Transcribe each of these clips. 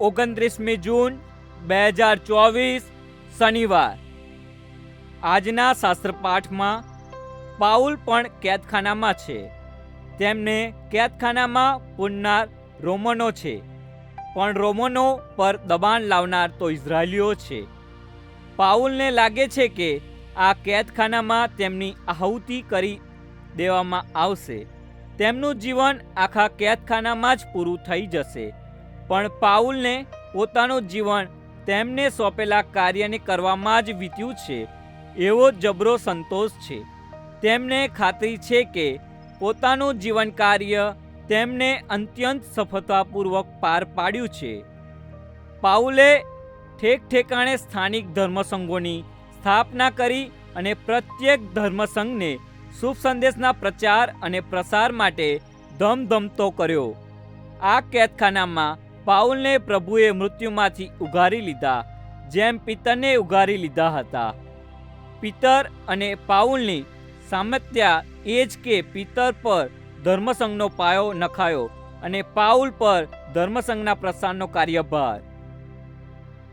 ઓગણત્રીસમી જૂન બે હજાર ચોવીસ શનિવાર. આજના શાસ્ત્રપાઠમાં પાઉલ પણ કેદખાનામાં છે. તેમને કેદખાનામાં પૂરનાર રોમનો છે. પણ રોમનો પર દબાણ લાવનાર તો ઇઝરાયલીઓ છે. પાઉલને લાગે છે કે આ કેદખાનામાં તેમની આહુતિ કરી દેવામાં આવશે. તેમનું જીવન આખા કેદખાનામાં જ પૂરું થઈ જશે. પણ પાઉલને પોતાનું જીવન તેમને સોંપેલા કાર્યને કરવામાં જ વીત્યું છે, એવો જબરો સંતોષ છે. તેમને ખાતરી છે કે પોતાનું જીવન કાર્ય તેમને અત્યંત સફળતાપૂર્વક પાર પાડ્યું છે. પાઉલે ઠેક ઠેકાણે સ્થાનિક ધર્મસંઘોની સ્થાપના કરી અને પ્રત્યેક ધર્મસંઘને શુભ સંદેશના પ્રચાર અને પ્રસાર માટે ધમધમતો કર્યો. આ કેદખાનામાં પાઉલને પ્રભુએ મૃત્યુમાંથી ઉગારી લીધા, જેમ પિતરને ઉગારી લીધા હતા. પિતર અને પાઉલની સામત્યા એ જ કે પિતર પર ધર્મસંઘનો પાયો નખાયો અને પાઉલ પર ધર્મસંઘના પ્રસારનો કાર્યભાર.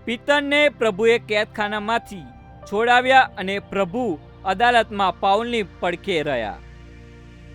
પિતરને પ્રભુએ કેદખાનામાંથી છોડાવ્યા અને પ્રભુ અદાલતમાં પાઉલની પડખે રહ્યા.